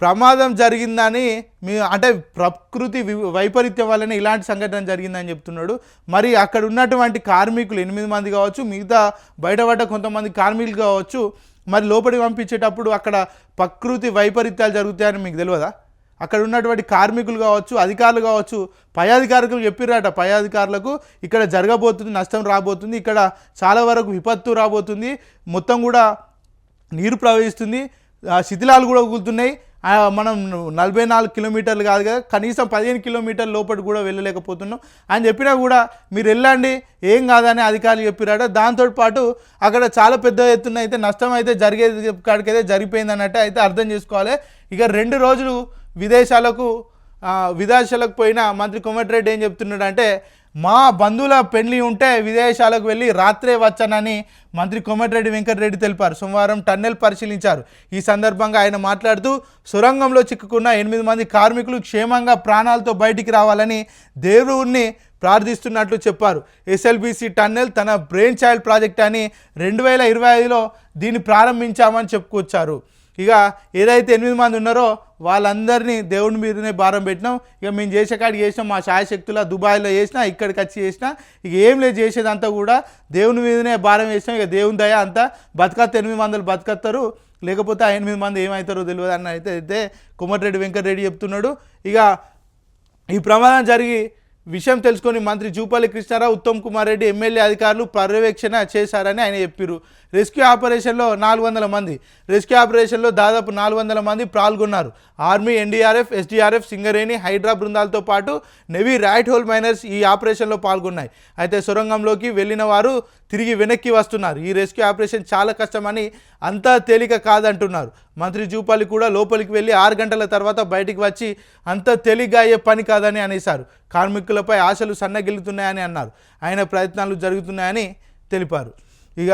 ప్రమాదం జరిగిందని మీ అంటే ప్రకృతి వైపరీత్యం వల్లనే ఇలాంటి సంఘటన జరిగిందని చెప్తున్నాడు. మరి అక్కడ ఉన్నటువంటి కార్మికులు ఎనిమిది మంది కావచ్చు మిగతా బయటపడ్డ కొంతమంది కార్మికులు కావచ్చు మరి లోపలికి పంపించేటప్పుడు అక్కడ ప్రకృతి వైపరీత్యాలు జరుగుతాయని మీకు తెలియదా? అక్కడ ఉన్నటువంటి కార్మికులు కావచ్చు అధికారులు కావచ్చు పై అధికారులకు చెప్పిరట పై అధికారులకు ఇక్కడ జరగబోతుంది నష్టం రాబోతుంది ఇక్కడ చాలా వరకు విపత్తు రాబోతుంది మొత్తం కూడా నీరు ప్రవహిస్తుంది శిథిలాలు కూడా కూలుతున్నాయి మనం నలభై నాలుగు కిలోమీటర్లు కాదు కదా కనీసం పదిహేను కిలోమీటర్ల లోపల కూడా వెళ్ళలేకపోతున్నాం. అని చెప్పినా కూడా మీరు వెళ్ళండి ఏం కాదని అధికారులు చెప్పిరాట. దాంతో పాటు అక్కడ చాలా పెద్ద ఎత్తున అయితే నష్టం అయితే జరిగేది కాడికైతే జరిగిపోయింది అన్నట్టు అయితే అర్థం చేసుకోవాలి. ఇక రెండు రోజులు విదేశాలకు విదేశాలకు పోయిన మంత్రి కోమటిరెడ్డి ఏం చెప్తున్నాడంటే మా బంధువుల పెళ్ళి ఉంటే విదేశాలకు వెళ్ళి రాత్రే వచ్చానని మంత్రి కోమటిరెడ్డి వెంకటరెడ్డి తెలిపారు. సోమవారం టన్నెల్ పరిశీలించారు. ఈ సందర్భంగా ఆయన మాట్లాడుతూ సొరంగంలో చిక్కుకున్న ఎనిమిది మంది కార్మికులు క్షేమంగా ప్రాణాలతో బయటికి రావాలని దేవుణ్ణి ప్రార్థిస్తున్నట్లు చెప్పారు. ఎస్ఎల్బిసి టన్నెల్ తన బ్రెయిన్ చైల్డ్ ప్రాజెక్ట్ అని రెండు వేల ఇరవై ఐదులో దీన్ని ప్రారంభించామని చెప్పుకొచ్చారు. ఇక ఏదైతే ఎనిమిది మంది ఉన్నారో వాళ్ళందరినీ దేవుని మీదనే భారం పెట్టినాం. ఇక మేము చేసే కాడికి చేసినాం మా శాయశక్తుల దుబాయ్లో చేసినా ఇక్కడికి వచ్చి చేసినా ఇక ఏం లేదు చేసేదంతా కూడా దేవుని మీదనే భారం వేసినాం. ఇక దేవుని దయ అంతా బతకత్త ఎనిమిది మందులు బతకత్తారు. లేకపోతే ఆ ఎనిమిది మంది ఏమవుతారో తెలియదు అని అయితే అయితే కోమటిరెడ్డి వెంకటరెడ్డి చెప్తున్నాడు. ఇక ఈ ప్రమాదం జరిగి విషయం తెలుసుకొని మంత్రి జూపల్లి కృష్ణారావు ఉత్తమ్ కుమార్ రెడ్డి ఎమ్మెల్యే అధికారులు పర్యవేక్షణ చేశారని ఆయన చెప్పారు రెస్క్యూ ఆపరేషన్లో నాలుగు వందల మంది. రెస్క్యూ ఆపరేషన్లో దాదాపు నాలుగు వందల మంది పాల్గొన్నారు. Army NDRF SDRF Singareni Hydraa బృందాలతో పాటు నెవీ రైట్ హోల్ మైనర్స్ ఈ ఆపరేషన్లో పాల్గొన్నాయి. అయితే సొరంగంలోకి వెళ్ళిన వారు తిరిగి వెనక్కి వస్తున్నారు. ఈ రెస్క్యూ ఆపరేషన్ చాలా కష్టమని అంతా తేలిక కాదంటున్నారు. మంత్రి జూపాలి కూడా లోపలికి వెళ్ళి ఆరు గంటల తర్వాత బయటికి వచ్చి అంత తేలిగ్గా అయ్యే పని కాదని అనేశారు. కార్మికులపై ఆశలు సన్నగిల్లుతున్నాయని అన్నారు. ఆయన ప్రయత్నాలు జరుగుతున్నాయని తెలిపారు. ఇక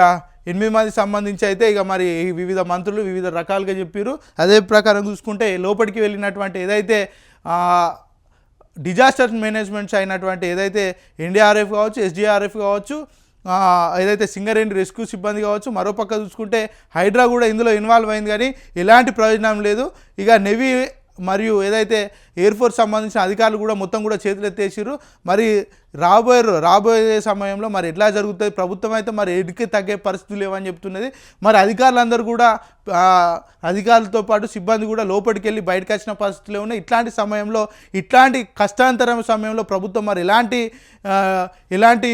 ఎనిమిది మంది సంబంధించి అయితే ఇక మరి వివిధ మంత్రులు వివిధ రకాలుగా చెప్పారు అదే ప్రకారం చూసుకుంటే లోపలికి వెళ్ళినటువంటి ఏదైతే డిజాస్టర్ మేనేజ్మెంట్స్ అయినటువంటి ఏదైతే ఎన్డీఆర్ఎఫ్ కావచ్చు ఎస్డీఆర్ఎఫ్ కావచ్చు ఏదైతే సింగరేణి రెస్క్యూ సిబ్బంది కావచ్చు మరోపక్క చూసుకుంటే హైడ్రా కూడా ఇందులో ఇన్వాల్వ్ అయింది కానీ ఎలాంటి ప్రయోజనం లేదు. ఇక నెవీ మరియు ఏదైతే ఎయిర్ ఫోర్స్ సంబంధించిన అధికారులు కూడా మొత్తం కూడా చేతులు ఎత్తేసారు మరి రాబోయే రాబోయే సమయంలో మరి ఎట్లా జరుగుతుంది ప్రభుత్వం అయితే మరి ఎడికి తగ్గే పరిస్థితులు లేవని చెప్తున్నది. మరి అధికారులందరూ కూడా అధికారులతో పాటు సిబ్బంది కూడా లోపలికి వెళ్ళి బయటకు వచ్చిన పరిస్థితులు ఉన్నాయి ఇట్లాంటి సమయంలో ఇట్లాంటి కష్టాంతరం సమయంలో ప్రభుత్వం మరి ఎలాంటి ఎలాంటి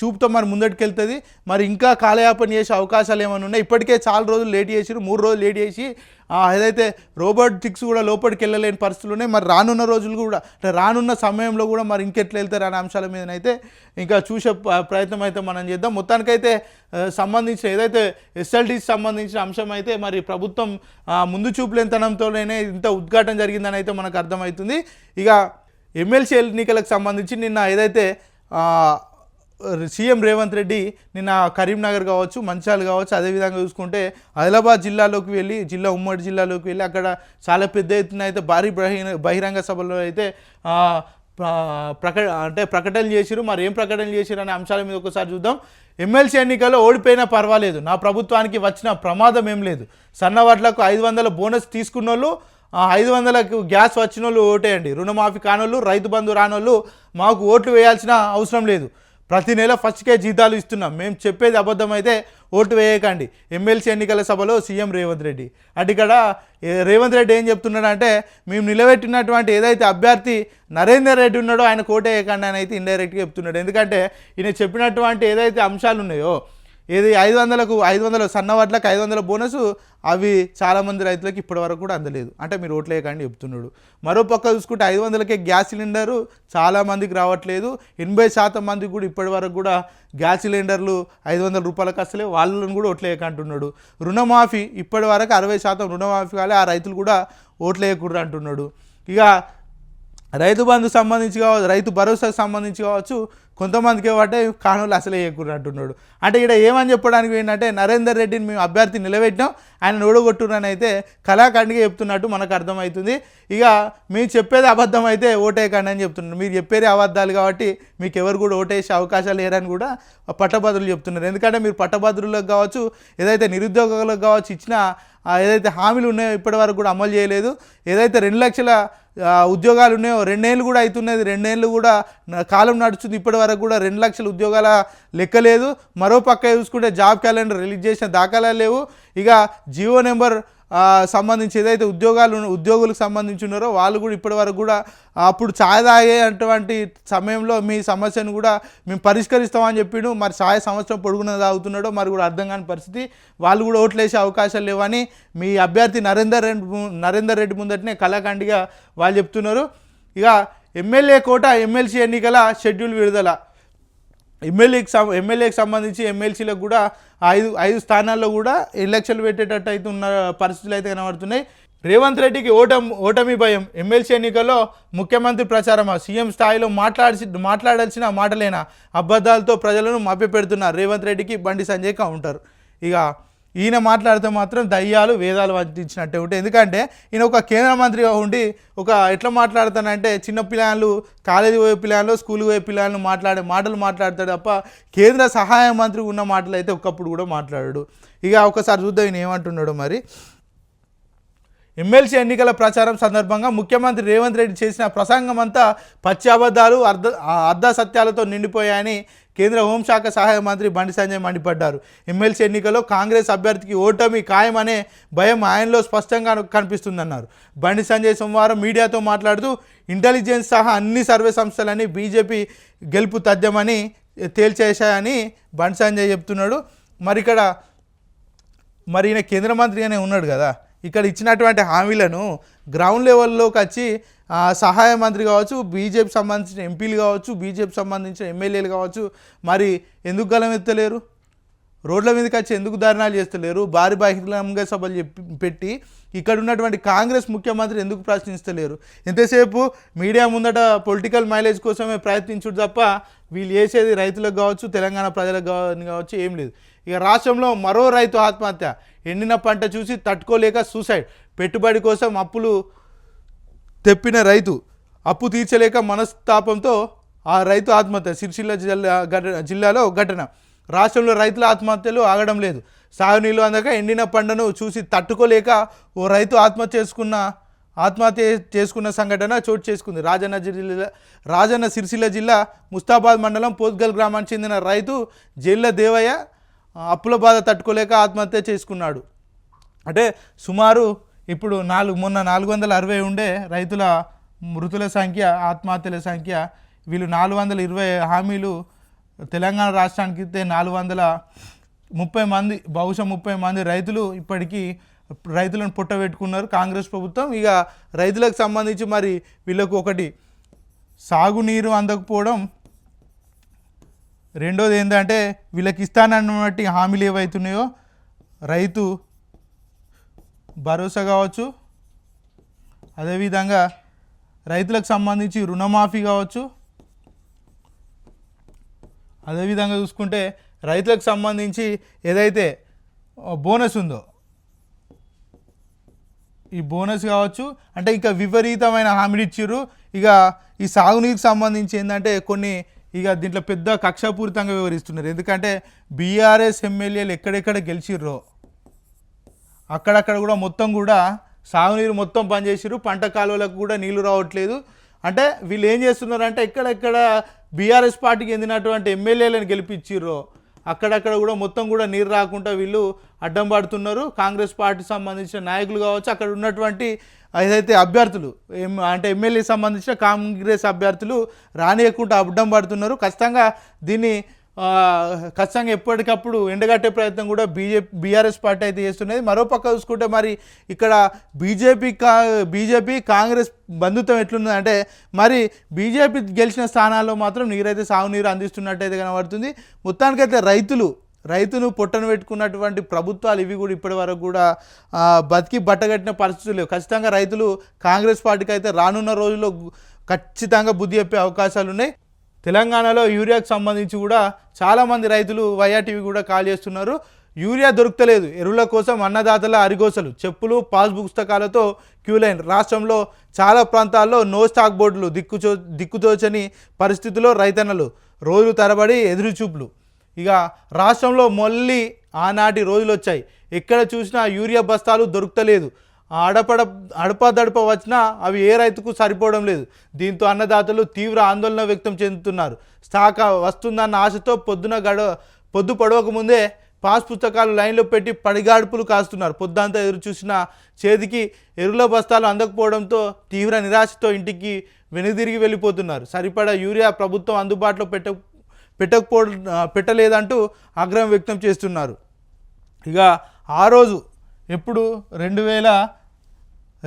చూపుతో మరి ముందటికెళ్తుంది. మరి ఇంకా కాలయాపన చేసే అవకాశాలు ఏమైనా ఉన్నాయి? ఇప్పటికే చాలా రోజులు లేట్ చేసిరు మూడు రోజులు లేట్ చేసి ఏదైతే ఏదైతే రోబోటిక్స్ కూడా లోపలికి వెళ్ళలేని పరిస్థితులు ఉన్నాయి. మరి రానున్న రోజులు కూడా అంటే రానున్న సమయంలో కూడా మరి ఇంకెట్లా వెళ్తారు అనే అంశాల మీదనైతే ఇంకా చూసే ప్రయత్నం అయితే మనం చేద్దాం. మొత్తానికైతే సంబంధించిన ఏదైతే ఎస్ఎల్డీకి సంబంధించిన అంశం అయితే మరి ప్రభుత్వం ముందు చూపులేనితనంతోనే ఇంత ఉద్ఘాటన జరిగిందని అయితే మనకు అర్థమవుతుంది. ఇక ఎమ్మెల్సీ ఎన్నికలకు సంబంధించి నిన్న ఏదైతే సీఎం రేవంత్ రెడ్డి నిన్న కరీంనగర్ కావచ్చు మంచాలు కావచ్చు అదేవిధంగా చూసుకుంటే ఆదిలాబాద్ జిల్లాలోకి వెళ్ళి జిల్లా ఉమ్మడి జిల్లాలోకి వెళ్ళి అక్కడ చాలా పెద్ద ఎత్తున అయితే భారీ బహిరంగ బహిరంగ సభలో అయితే ప్రక అంటే ప్రకటనలు చేసిరు మరి ఏం ప్రకటనలు చేసిరు అనే అంశాల మీద ఒకసారి చూద్దాం. ఎమ్మెల్సీ ఎన్నికల్లో ఓడిపోయినా పర్వాలేదు. నా ప్రభుత్వానికి వచ్చిన ప్రమాదం ఏం లేదు. సన్నవాట్లకు ఐదు వందల బోనస్ తీసుకున్న వాళ్ళు ఐదు వందలకు గ్యాస్ వచ్చిన వాళ్ళు ఓటేయండి. రుణమాఫీ కానోళ్ళు రైతు బంధు రానోళ్ళు మాకు ఓట్లు వేయాల్సిన అవసరం లేదు. ప్రతి నెల ఫస్ట్కే జీతాలు ఇస్తున్నాం. మేము చెప్పేది అబద్ధమైతే ఓటు వేయకండి. ఎమ్మెల్సీ ఎన్నికల సభలో సీఎం రేవంత్ రెడ్డి. అటు ఇక్కడ రేవంత్ రెడ్డి ఏం చెప్తున్నాడంటే మేము నిలబెట్టినటువంటి ఏదైతే అభ్యర్థి నరేందర్ రెడ్డి ఉన్నాడో ఆయన కోటేయకండి అని అయితే ఇండైరెక్ట్గా చెప్తున్నాడు. ఎందుకంటే ఈయన చెప్పినటువంటి ఏదైతే అంశాలు ఉన్నాయో ఏది ఐదు వందలకు ఐదు వందల సన్న వడ్లకు ఐదు వందల బోనస్ అవి చాలామంది రైతులకు ఇప్పటి వరకు కూడా అందలేదు. అంటే మీరు ఓట్లు వేయకండి చెప్తున్నాడు. మరో పక్క చూసుకుంటే ఐదు వందలకే గ్యాస్ సిలిండరు చాలామందికి రావట్లేదు. ఎనభై శాతం మందికి కూడా ఇప్పటి వరకు కూడా గ్యాస్ సిలిండర్లు ఐదు వందల రూపాయలకు అసలే వాళ్ళని కూడా ఓట్లు వేయకంటున్నాడు రుణమాఫీ ఇప్పటి వరకు అరవై శాతం రుణమాఫీ కాలే ఆ రైతులు కూడా ఓట్లు వేయకూడదు అంటున్నాడు. ఇక రైతు బంధు సంబంధించి కావచ్చు రైతు భరోసాకు సంబంధించి కావచ్చు కొంతమందికి ఏమంటే కానులు అసలే ఎక్కున్నట్టున్నాడు అంటే ఇక్కడ ఏమని చెప్పడానికి ఏంటంటే నరేందర్ రెడ్డిని మేము అభ్యర్థి నిలబెట్టినాం ఆయన ఓడగొట్టునని అయితే కళాఖండిగా చెప్తున్నట్టు మనకు అర్థమవుతుంది. ఇక మీరు చెప్పేది అబద్ధం అయితే ఓటేయకండి అని చెప్తున్నారు. మీరు చెప్పేది అబద్ధాలు కాబట్టి మీకు ఎవరు కూడా ఓటేసే అవకాశాలు లేరని కూడా పట్టభద్రులు చెప్తున్నారు. ఎందుకంటే మీరు పట్టభద్రులకు కావచ్చు ఏదైతే నిరుద్యోగులకు కావచ్చు ఇచ్చిన ఏదైతే హామీలు ఉన్నాయో ఇప్పటివరకు కూడా అమలు చేయలేదు. ఏదైతే రెండు లక్షల ఉద్యోగాలు ఉన్నాయో రెండేళ్ళు కూడా అవుతున్నది రెండేళ్ళు కూడా కాలం నడుస్తుంది ఇప్పటి వరకు కూడా రెండు లక్షల ఉద్యోగాల లెక్కలేదు మరో పక్క చూసుకుంటే జాబ్ క్యాలెండర్ రిలీజ్ చేసిన దాఖలాలు లేవు. ఇక జియో నెంబర్ సంబంధించి ఏదైతే ఉద్యోగాలు ఉద్యోగులకు సంబంధించి ఉన్నారో వాళ్ళు కూడా ఇప్పటి వరకు కూడా అప్పుడు ఛాయ్ తాగేటువంటి సమయంలో మీ సమస్యను కూడా మేము పరిష్కరిస్తామని చెప్పిండు మరి ఛాయ్ సంవత్సరం పొడుగున తాగుతున్నాడో మరి కూడా అర్థం కాని పరిస్థితి. వాళ్ళు కూడా ఓట్లేసే అవకాశాలు లేవని మీ అభ్యర్థి నరేందర్ రెడ్డి నరేందర్ రెడ్డి ముందటనే కళాఖండిగా వాళ్ళు చెప్తున్నారు. ఇక ఎమ్మెల్యే కోట ఎమ్మెల్సీ ఎన్నికల షెడ్యూల్ విడుదల. ఎమ్మెల్యేకి సం ఎమ్మెల్యేకి సంబంధించి ఎమ్మెల్సీలకు కూడా ఐదు ఐదు స్థానాల్లో కూడా ఎలక్షన్లు పెట్టేటట్టు అయితే ఉన్న పరిస్థితులు అయితే కనబడుతున్నాయి. రేవంత్ రెడ్డికి ఓటమి ఓటమి భయం. ఎమ్మెల్సీ ఎన్నికల్లో ముఖ్యమంత్రి ప్రచారమా? సీఎం స్థాయిలో మాట్లాడి మాట్లాడాల్సిన మాటలేనా? అబద్ధాలతో ప్రజలను మభ్యపెడుతున్నారు రేవంత్ రెడ్డికి బండి సంజయ్ కౌంటర్. ఇక ఈయన మాట్లాడితే మాత్రం దయ్యాలు వేదాలు వంటించినట్టే ఉంటాయి ఎందుకంటే ఈయన ఒక కేంద్ర మంత్రిగా ఉండి ఒక ఎట్లా మాట్లాడతానంటే చిన్న పిల్లలు కాలేజీ పోయే పిల్లలు స్కూల్ పోయే పిల్లలను మాట్లాడే మాటలు మాట్లాడతాడు తప్ప కేంద్ర సహాయ మంత్రి ఉన్న మాటలు అయితే ఒకప్పుడు కూడా మాట్లాడాడు. ఇక ఒకసారి చూద్దాం ఈయన ఏమంటున్నాడు మరి. ఎమ్మెల్సీ ఎన్నికల ప్రచారం సందర్భంగా ముఖ్యమంత్రి రేవంత్ రెడ్డి చేసిన ప్రసంగం అంతా పచ్చి అబద్ధాలు అర్ధ అర్ధ సత్యాలతో నిండిపోయాయని కేంద్ర హోంశాఖ సహాయ మంత్రి బండి సంజయ్ మండిపడ్డారు. ఎమ్మెల్సీ ఎన్నికల్లో కాంగ్రెస్ అభ్యర్థికి ఓటమి ఖాయమనే భయం ఆయనలో స్పష్టంగా కనిపిస్తుందన్నారు. బండి సంజయ్ సోమవారం మీడియాతో మాట్లాడుతూ ఇంటెలిజెన్స్ సహా అన్ని సర్వే సంస్థలని బీజేపీ గెలుపు తథ్యమని తేల్చేశాయని బండి సంజయ్ చెప్తున్నాడు. మరి ఇక్కడ మరి ఈయన కేంద్ర మంత్రిగానే ఉన్నాడు కదా. ఇక్కడ ఇచ్చినటువంటి హామీలను గ్రౌండ్ లెవెల్లోకి వచ్చి సహాయ మంత్రి కావచ్చు బీజేపీ సంబంధించిన ఎంపీలు కావచ్చు బీజేపీ సంబంధించిన ఎమ్మెల్యేలు కావచ్చు మరి ఎందుకు గలం ఎత్తలేరు? రోడ్ల మీదకి వచ్చి ఎందుకు ధర్నాలు చేస్తలేరు? భారీ బహిరంగ సభలు చెప్పి పెట్టి ఇక్కడ ఉన్నటువంటి కాంగ్రెస్ ముఖ్యమంత్రి ఎందుకు ప్రశ్నిస్తలేరు? ఎంతసేపు మీడియా ముందట పొలిటికల్ మైలేజ్ కోసమే ప్రయత్నించుడు తప్ప వీళ్ళు చేసేది రైతులకు కావచ్చు తెలంగాణ ప్రజలకు కావచ్చు ఏం లేదు. ఇక రాష్ట్రంలో మరో రైతు ఆత్మహత్య. ఎండిన పంట చూసి తట్టుకోలేక సూసైడ్. పెట్టుబడి కోసం అప్పులు తెప్పిన రైతు. అప్పు తీర్చలేక మనస్తాపంతో ఆ రైతు ఆత్మహత్య. సిరిసిల్ల జిల్లా జిల్లాలో ఘటన. రాష్ట్రంలో రైతుల ఆత్మహత్యలు ఆగడం లేదు. సాగునీళ్ళు అందక ఎండిన పంటను చూసి తట్టుకోలేక ఓ రైతు ఆత్మహత్య చేసుకున్న ఆత్మహత్య చేసుకున్న సంఘటన చోటు చేసుకుంది. రాజన్న జిల్లా రాజన్న సిరిసిల్ల జిల్లా ముస్తాబాద్ మండలం పోత్గల్ గ్రామానికి చెందిన రైతు జైళ్ళ దేవయ్య అప్పుల బాధ తట్టుకోలేక ఆత్మహత్య చేసుకున్నాడు. అంటే సుమారు ఇప్పుడు నాలుగు మొన్న నాలుగు వందల అరవై ఉండే రైతుల మృతుల సంఖ్య ఆత్మహత్యల సంఖ్య వీళ్ళు నాలుగు వందల ఇరవై హామీలు తెలంగాణ రాష్ట్రానికి ఇస్తే నాలుగు వందల ముప్పై మంది బహుశా ముప్పై మంది రైతులు ఇప్పటికీ రైతులను పుట్టబెట్టుకున్నారు కాంగ్రెస్ ప్రభుత్వం ఇక రైతులకు సంబంధించి మరి వీళ్ళకు ఒకటి సాగునీరు అందకపోవడం రెండోది ఏంటంటే వీళ్ళకి ఇస్తానన్నటి హామీలు ఏవైతున్నాయో రైతు భరోసా కావచ్చు అదేవిధంగా రైతులకు సంబంధించి రుణమాఫీ కావచ్చు అదేవిధంగా చూసుకుంటే రైతులకు సంబంధించి ఏదైతే బోనస్ ఉందో ఈ బోనస్ కావచ్చు అంటే ఇక విపరీతమైన హామీలు ఇచ్చారు ఇక ఈ సాగునీరుకి సంబంధించి ఏంటంటే కొన్ని ఇక దీంట్లో పెద్ద కక్షపూరితంగా వివరిస్తున్నారు. ఎందుకంటే బీఆర్ఎస్ ఎమ్మెల్యేలు ఎక్కడెక్కడ గెలిచిర్రో అక్కడక్కడ కూడా మొత్తం కూడా సాగునీరు మొత్తం పనిచేసిర్రు. పంట కాలువలకు కూడా నీళ్ళు రావట్లేదు. అంటే వీళ్ళు ఏం చేస్తున్నారంటే ఎక్కడెక్కడ బీఆర్ఎస్ పార్టీకి చెందినటువంటి ఎమ్మెల్యేలను గెలిపించిర్రో అక్కడక్కడ కూడా మొత్తం కూడా నీరు రాకుండా వీళ్ళు అడ్డం పడుతున్నారు. కాంగ్రెస్ పార్టీ సంబంధించిన నాయకులు కావచ్చు అక్కడ ఉన్నటువంటి ఏదైతే అభ్యర్థులు. ఎం- అంటే ఎమ్మెల్యే సంబంధించిన కాంగ్రెస్ అభ్యర్థులు రానియకుండా అడ్డం పడుతున్నారు. ఖచ్చితంగా దీన్ని ఖచ్చితంగా ఎప్పటికప్పుడు ఎండగట్టే ప్రయత్నం కూడా బీజేపీ బీఆర్ఎస్ పార్టీ అయితే చేస్తున్నది. మరోపక్క చూసుకుంటే మరి ఇక్కడ బీజేపీ కా బీజేపీ కాంగ్రెస్ బంధుత్వం ఎట్లుంది అంటే మరి బీజేపీ గెలిచిన స్థానాల్లో మాత్రం నీరైతే సాగునీరు అందిస్తున్నట్టయితే కనబడుతుంది. మొత్తానికైతే రైతులు రైతులు పొట్టను పెట్టుకున్నటువంటి ప్రభుత్వాలు ఇవి కూడా ఇప్పటి వరకు కూడా బతికి బట్టగట్టిన పరిస్థితులు లేవు. ఖచ్చితంగా రైతులు కాంగ్రెస్ పార్టీకి అయితే రానున్న రోజుల్లో ఖచ్చితంగా బుద్ధి చెప్పే అవకాశాలు ఉన్నాయి. తెలంగాణలో యూరియాకు సంబంధించి కూడా చాలామంది రైతులు వైఆర్టీవీ కూడా కాల్ చేస్తున్నారు. యూరియా దొరుకుతలేదు. ఎరువుల కోసం అన్నదాతల అరిగోసలు చెప్పులు పాస్ పుస్తకాలతో క్యూ లైన్. రాష్ట్రంలో చాలా ప్రాంతాల్లో నో స్టాక్ బోర్డులు దిక్కుచో దిక్కుతోచని పరిస్థితుల్లో రైతన్నలు రోజులు తరబడి ఎదురుచూపులు. ఇక రాష్ట్రంలో మళ్ళీ ఆనాటి రోజులు వచ్చాయి ఎక్కడ చూసినా యూరియా బస్తాలు దొరుకుతలేదు. అడపడ అడపదడప వచ్చినా అవి ఏ రైతుకు సరిపోవడం లేదు. దీంతో అన్నదాతలు తీవ్ర ఆందోళన వ్యక్తం చెందుతున్నారు. స్టాక్ వస్తుందన్న ఆశతో పొద్దున గడ పొద్దు పడవక ముందే పాస్ పుస్తకాలు లైన్లో పెట్టి పడిగాడుపులు కాస్తున్నారు. పొద్దంతా ఎదురు చూసిన చేతికి ఎరువుల బస్తాలు అందకపోవడంతో తీవ్ర నిరాశతో ఇంటికి వెనుదిరిగి వెళ్ళిపోతున్నారు. సరిపడా యూరియా ప్రభుత్వం అందుబాటులో పెట్ట పెట్టకపో పెట్టలేదంటూ ఆగ్రహం వ్యక్తం చేస్తున్నారు. ఇక ఆ రోజు ఎప్పుడు? రెండు వేల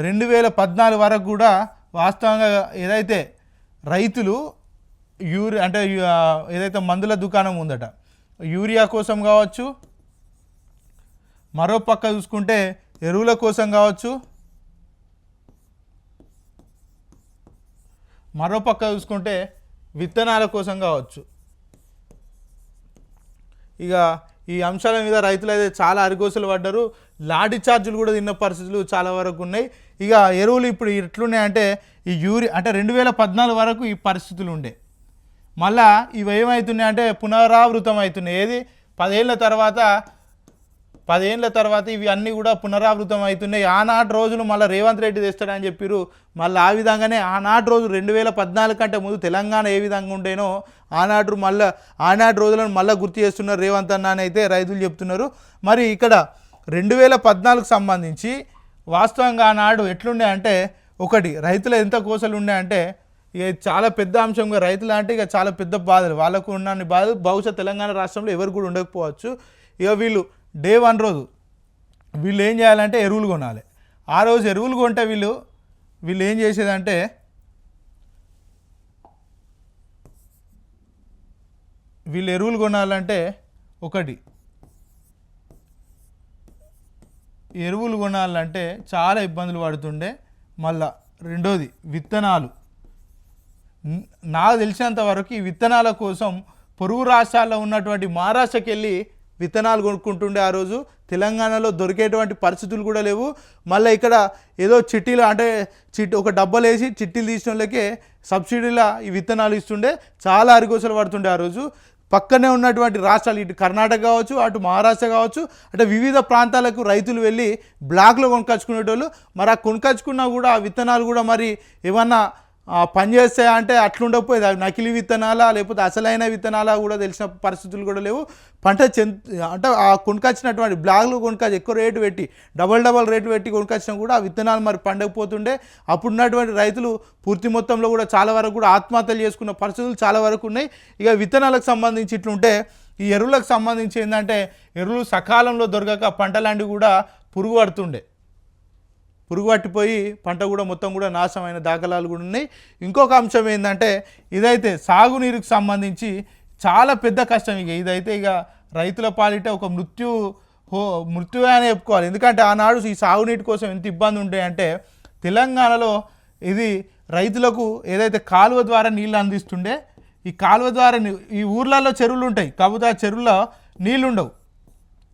రెండు వేల పద్నాలుగు వరకు కూడా వాస్తవంగా ఏదైతే రైతులు యూరియా అంటే ఏదైతే మందుల దుకాణం ఉందట యూరియా కోసం కావచ్చు మరో పక్క చూసుకుంటే ఎరువుల కోసం కావచ్చు మరో పక్క చూసుకుంటే విత్తనాల కోసం కావచ్చు. ఇక ఈ అంశాల మీద రైతులు అయితే చాలా అరిగోసలు పడ్డారు. లాఠీ చార్జీలు కూడా తిన్న పరిస్థితులు చాలా వరకు ఉన్నాయి. ఇక ఎరువులు ఇప్పుడు ఎట్లున్నాయంటే ఈ యూరి అంటే రెండు వేల పద్నాలుగు వరకు ఈ పరిస్థితులు ఉండే. మళ్ళా ఇవి ఏమవుతున్నాయి అంటే పునరావృతం అవుతున్నాయి ఏది? పదేళ్ళ తర్వాత పదేళ్ళ తర్వాత ఇవి అన్నీ కూడా పునరావృతం అవుతున్నాయి. ఆనాటి రోజులు మళ్ళీ రేవంత్ రెడ్డి తెస్తాడని చెప్పారు మళ్ళీ ఆ విధంగానే ఆనాటి రోజు రెండు వేల పద్నాలుగు కంటే ముందు తెలంగాణ ఏ విధంగా ఉండేనో ఆనాడు మళ్ళీ ఆనాటి రోజులను మళ్ళీ గుర్తు చేస్తున్నారు రేవంత్ అన్న అని అయితే రైతులు చెప్తున్నారు. మరి ఇక్కడ రెండు వేల పద్నాలుగు సంబంధించి వాస్తవంగా ఆనాడు ఎట్లుండే అంటే ఒకటి రైతులు ఎంత కోసలు ఉండే అంటే ఇక చాలా పెద్ద అంశంగా రైతులు అంటే ఇక చాలా పెద్ద బాధలు. వాళ్ళకు ఉన్న బాధలు బహుశా తెలంగాణ రాష్ట్రంలో ఎవరు కూడా ఉండకపోవచ్చు. ఇక వీళ్ళు డే వన్ రోజు వీళ్ళు ఏం చేయాలంటే ఎరువులు కొనాలి. ఆ రోజు ఎరువులు కొంటే వీళ్ళు వీళ్ళు ఏం చేసేదంటే వీళ్ళు ఎరువులు కొనాలంటే ఒకటి. ఎరువులు కొనాలంటే చాలా ఇబ్బందులు పడుతుండే. మళ్ళా రెండోది విత్తనాలు. నాకు తెలిసినంత వరకు ఈ విత్తనాల కోసం పొరుగు రాష్ట్రాల్లో ఉన్నటువంటి మహారాష్ట్రకి వెళ్ళి విత్తనాలు కొనుక్కుంటుండే ఆ రోజు. తెలంగాణలో దొరికేటువంటి పరిస్థితులు కూడా లేవు. మళ్ళీ ఇక్కడ ఏదో చిట్టీలు అంటే చిట్ ఒక డబ్బాలు వేసి చిట్టీలు తీసిన వాళ్ళకే సబ్సిడీల ఈ విత్తనాలు ఇస్తుండే. చాలా అరిగోసలు పడుతుండే ఆ రోజు. పక్కనే ఉన్నటువంటి రాష్ట్రాలు ఇటు కర్ణాటక కావచ్చు అటు మహారాష్ట్ర కావచ్చు అంటే వివిధ ప్రాంతాలకు రైతులు వెళ్ళి బ్లాక్లో కొనుక్కొచ్చుకునేటోళ్ళు మరి ఆ కొనుకొచ్చుకున్నా కూడా ఆ విత్తనాలు కూడా మరి ఏమన్నా పని చేస్తాయా అంటే అట్లుండకపోయేది. అవి నకిలీ విత్తనాలా లేకపోతే అసలైన విత్తనాలా కూడా తెలిసిన పరిస్థితులు కూడా లేవు. పంట చెంత అంటే ఆ కొనుకొచ్చినటువంటి బ్లాగ్లు కొనుకొచ్చి ఎక్కువ రేటు పెట్టి డబల్ డబల్ రేటు పెట్టి కొనుకొచ్చినా కూడా ఆ విత్తనాలు మరి పండకపోతుండే. అప్పుడు ఉన్నటువంటి రైతులు పూర్తి మొత్తంలో కూడా చాలా వరకు కూడా ఆత్మహత్యలు చేసుకున్న పరిస్థితులు చాలా వరకు ఉన్నాయి. ఇక విత్తనాలకు సంబంధించి ఇట్లుంటే ఈ ఎరువులకు సంబంధించి ఏంటంటే ఎరువులు సకాలంలో దొరకక పంటలాంటివి కూడా పురుగు పడుతుండే. పురుగు పట్టిపోయి పంట కూడా మొత్తం కూడా నాశనమైన దాఖలాలు కూడా ఉన్నాయి. ఇంకొక అంశం ఏంటంటే ఇదైతే సాగునీరుకు సంబంధించి చాలా పెద్ద కష్టం ఇక. ఇదైతే ఇక రైతుల పాలిట ఒక మృత్యు హో మృత్యువే అని చెప్పుకోవాలి. ఎందుకంటే ఆనాడు ఈ సాగునీటి కోసం ఎంత ఇబ్బంది ఉంటే అంటే తెలంగాణలో ఇది రైతులకు ఏదైతే కాలువ ద్వారా నీళ్ళు అందిస్తుండే ఈ కాలువ ద్వారా ఈ ఊర్లలో చెరువులు ఉంటాయి. కాకపోతే ఆ చెరువులో నీళ్ళు ఉండవు.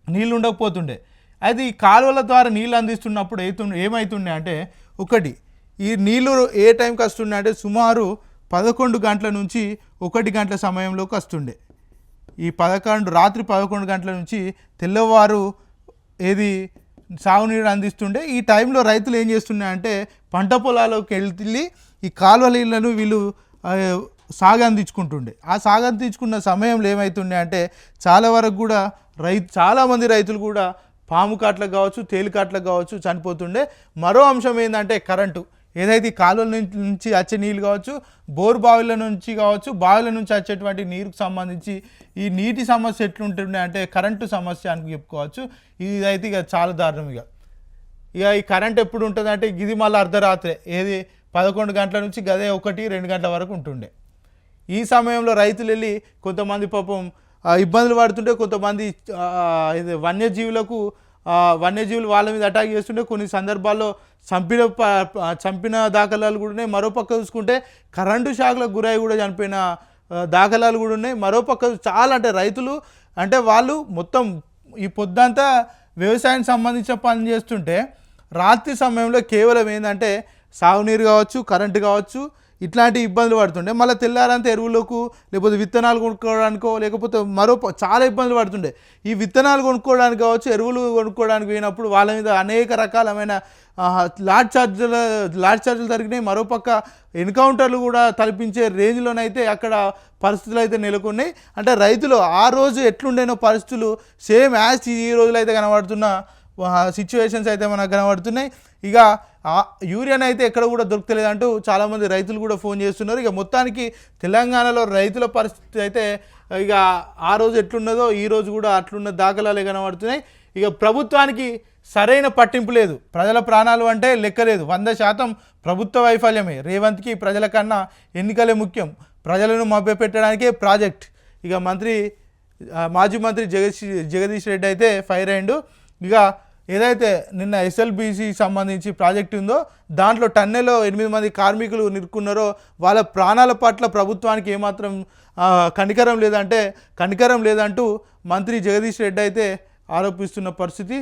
నీళ్ళు ఉండకపోతుండే. అయితే ఈ కాలువల ద్వారా నీళ్ళు అందిస్తున్నప్పుడు అవుతుండే ఏమవుతుండే అంటే ఒకటి ఈ నీళ్ళు ఏ టైంకి వస్తుండే అంటే సుమారు పదకొండు గంటల నుంచి ఒకటి గంటల సమయంలోకి వస్తుండే. ఈ పదకొండు రాత్రి పదకొండు గంటల నుంచి తెల్లవారు ఏది సాగునీరు అందిస్తుండే. ఈ టైంలో రైతులు ఏం చేస్తుండే అంటే పంట పొలాలకు వెళ్ళి ఈ కాలువ నీళ్ళను వీళ్ళు ఆ, సాగు అందించుకుంటుండే. ఆ సాగు అందించుకున్న సమయంలో ఏమవుతుండే అంటే చాలా వరకు కూడా రైతు చాలామంది రైతులు కూడా పాము కాట్లకు కావచ్చు తేలికాట్లకు కావచ్చు చనిపోతుండే. మరో అంశం ఏంటంటే కరెంటు. ఏదైతే ఈ కాలువల నుంచి వచ్చే నీళ్ళు కావచ్చు బోర్ బావిల నుంచి కావచ్చు బావిల నుంచి వచ్చేటువంటి నీరుకు సంబంధించి ఈ నీటి సమస్య ఎట్లుంటుండే అంటే కరెంటు సమస్య అని చెప్పుకోవచ్చు. ఇదైతే ఇక చాలా దారుణం ఇక. ఇక ఈ కరెంట్ ఎప్పుడు ఉంటుంది అంటే ఇది మళ్ళీ అర్ధరాత్రే. ఏది పదకొండు గంటల నుంచి గదే ఒకటి రెండు గంటల వరకు ఉంటుండే. ఈ సమయంలో రైతులు వెళ్ళి కొంతమంది పాపం ఇబ్బందులు పడుతుంటే కొంతమంది వన్యజీవులకు వన్యజీవులు వాళ్ళ మీద అటాక్ చేస్తుంటే కొన్ని సందర్భాల్లో చంపిన ప- చంపిన దాఖలాలు కూడా ఉన్నాయి. మరోపక్క చూసుకుంటే కరెంటు షాక్లకు గురై కూడా చనిపోయిన దాఖలాలు కూడా ఉన్నాయి. మరోపక్క చాలా అంటే రైతులు అంటే వాళ్ళు మొత్తం ఈ పొద్దంతా వ్యవసాయానికి సంబంధించిన పని చేస్తుంటే రాత్రి సమయంలో కేవలం ఏంటంటే సాగునీరు కావచ్చు కరెంటు కావచ్చు ఇట్లాంటి ఇబ్బందులు పడుతుండే. మళ్ళీ తెల్లారంతా ఎరువులకు లేకపోతే విత్తనాలు కొనుక్కోవడానికో లేకపోతే మరో చాలా ఇబ్బందులు పడుతుండే. ఈ విత్తనాలు కొనుక్కోవడానికి కావచ్చు ఎరువులు కొనుక్కోవడానికి పోయినప్పుడు వాళ్ళ మీద అనేక రకాలమైన లాడ్ ఛార్జీల లాడ్ ఛార్జీలు జరిగినాయి మరోపక్క ఎన్కౌంటర్లు కూడా తలపించే రేంజ్లోనైతే అక్కడ పరిస్థితులు అయితే నెలకొన్నాయి. అంటే రైతులు ఆ రోజు ఎట్లుండేనో పరిస్థితులు సేమ్ యాజ్ ఈ రోజులైతే కనబడుతున్న సిచ్యువేషన్స్ అయితే మనకు కనబడుతున్నాయి. ఇక ఆ యూరియాని అయితే ఎక్కడ కూడా దొరకలేదు అంటూ చాలామంది రైతులు కూడా ఫోన్ చేస్తున్నారు. ఇక మొత్తానికి తెలంగాణలో రైతుల పరిస్థితి అయితే ఇక ఆ రోజు ఎట్లున్నదో ఈ రోజు కూడా అట్లున్న దాఖలాలే కనబడుతున్నాయి. ఇక ప్రభుత్వానికి సరైన పట్టింపు లేదు. ప్రజల ప్రాణాలు అంటే లెక్కలేదు. వంద శాతం ప్రభుత్వ వైఫల్యమే. రేవంత్కి ప్రజల కన్నా ఎన్నికలే ముఖ్యం. ప్రజలను మభ్యపెట్టడానికే ప్రాజెక్ట్. ఇక మంత్రి మాజీ మంత్రి జగదీష్ జగదీష్ రెడ్డి అయితే ఫైర్ అయ్యిండు. ఇక ఏదైతే నిన్న ఎస్ఎల్బిసి సంబంధించి ప్రాజెక్ట్ ఉందో దాంట్లో టన్నెలో ఎనిమిది మంది కార్మికులు నిరుక్కున్నారో వాళ్ళ ప్రాణాల పట్ల ప్రభుత్వానికి ఏమాత్రం కనికరం లేదంటే కనికరం లేదంటూ మంత్రి జగదీష్ రెడ్డి అయితే ఆరోపిస్తున్న పరిస్థితి.